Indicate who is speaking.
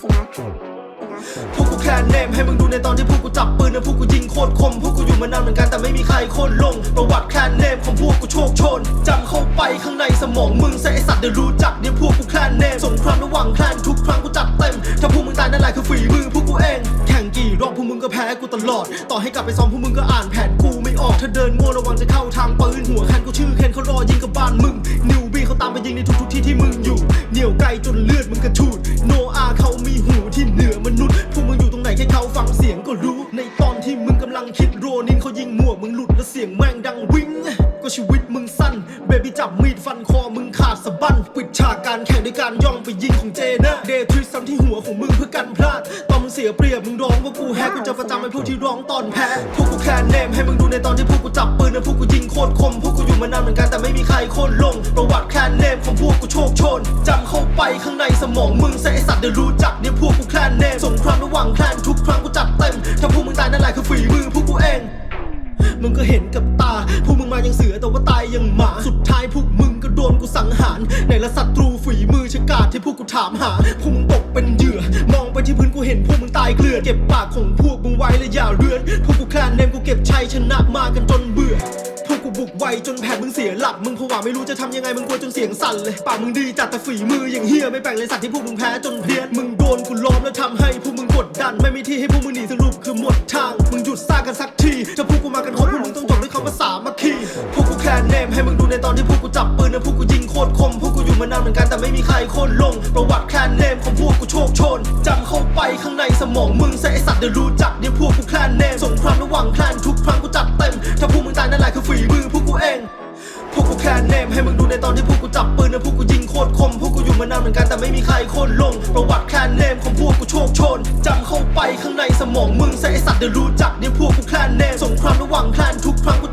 Speaker 1: สินะสินะ
Speaker 2: พวกกูแค่เนมให้มึงดูในตอนที่พวกกูจับปืนนะพวกกูยิงโคตรคม พวกกูอยู่มานานเหมือนกันแต่ไม่มีใครโคตรลง ประวัติแค่เนมของพวกกูโชคชนจำเข้าไปข้างในสมองมึงใส่ไอสัตว์เดี๋ยวรู้จักเนี่ยพวกกูแค่เนมสงครามระหว่างแคลนทุกครั้งกูจัดเต็ม ถ้าพวกมึงตายนั่นแหละคือฝีมือพวกกูเอง แข่งกี่รอบพวกมึงก็แพ้กูตลอด ต่อให้กลับไปซ้อมพวกมึงก็อ่านแผนกูไม่ออกถ้าเดินโง่ระวังจะเข้าทางปืนหัวแคนกูชื่อเคนเขารอยิงกับบ้านมึงนิวบี้เขาตามไปยิงในทุกๆที่ที่มึงอยู่เหนียวไกลจนเลือดมึงกระชูด งเสียงก็รู้ในตอนที่มึงกำลังคิดโรนินเขายิงหมวกมึงหลุดแล้วเสียงแม่งดังวิ่งก็ชีวิตมึงสั้น เบบี้จับมีดฟันคอมึงขาดสะบั้นปิดฉากการแข่งด้วยการย่องไปยิงของเจนะเดทริสซ้ำที่หัวของมึงเพื่อกันพลาดตอนมึงเสียเปรียบมึงร้องว่ากูแฮกกูจะประจำไอ้พวกที่ร้องตอนแพ้พวกกูแค่เนมให้มึงดูในตอนที่พวกกูจับปืนนะพวกกูยิงโคตรคมพวกกูอยู่มานานเหมือนกันแต่ไม่มีใครโคตรลงประวัติแค่เนมของพวกกูโชคชนจำเข้าไปข้างในสมองมึงใส่ไอสัตว์เดี๋ยวรู้จักเนี่ยพวกกูแค่เนมสงคราม มึงก็เห็นกับตา พวกมึงมายังเสือแต่ว่าตายยังหมา สุดท้ายพวกมึงก็โดนกูสังหารในละศัตรูฝีมือชะกาจที่พวกกูถามหา พวกมึงตกเป็นเหยื่อ มองไปที่พื้นกูเห็นพวกมึงตายเกลือนเก็บปากของพวกมึงไว้และอย่าเรือน พวกกูแคลนเนมกูเก็บชัยชนะมากันจนเบื่อพวกกูบุกไวจนแผนมึงเสียหลัก มึงผวาไม่รู้จะทำยังไงมึงกลัวจนเสียงสั่นเลยปากมึงดีจัดแต่ฝีมืออย่างเฮียไม่แบ่งเลยสัตว์ที่พวกมึงแพ้จนเพี้ยนมึงโดนกูล้อมแล้วทำให้พวกมึงกดดัน ไม่มีที่ให้พวกมึงหนีสรุปคือหมดทาง มึงหยุดสร้างกันสักทีถ้าพวกกูมากันคร ให้มึงดูในตอนที่พวกกูจับปืนนะพวกกูยิงโคตรคม พวกกูอยู่มานานเหมือนกันแต่ไม่มีใครโคตรลง ประวัติแค่เนมของพวกกูโชคชนจำเข้าไปข้างในสมองมึงใส่ไอสัตว์เดี๋ยวรู้จักเนี่ยวพวกกูแค่เนมสงครามระหว่างแคลนทุกครั้งกูจัดเต็ม ถ้าพวกมึงตายนั่นแหละคือฝีมือพวกกูเองพวกกูแค่เนมให้มึงดูในตอนที่พวกกูจับปืนนะพวกกูยิงโคตรคม พวกกูอยู่มานานเหมือนกันแต่ไม่มีใครโคตรลง ประวัติแค่เนมของพวกกูโชคชนจำเข้าไปข้างในสมองมึงใส่ไอสัตว์เดี๋ยวรู้จักเนี่ยพวกกูแค่เนมสงครามระหว่างแคลนทุกครั้งกู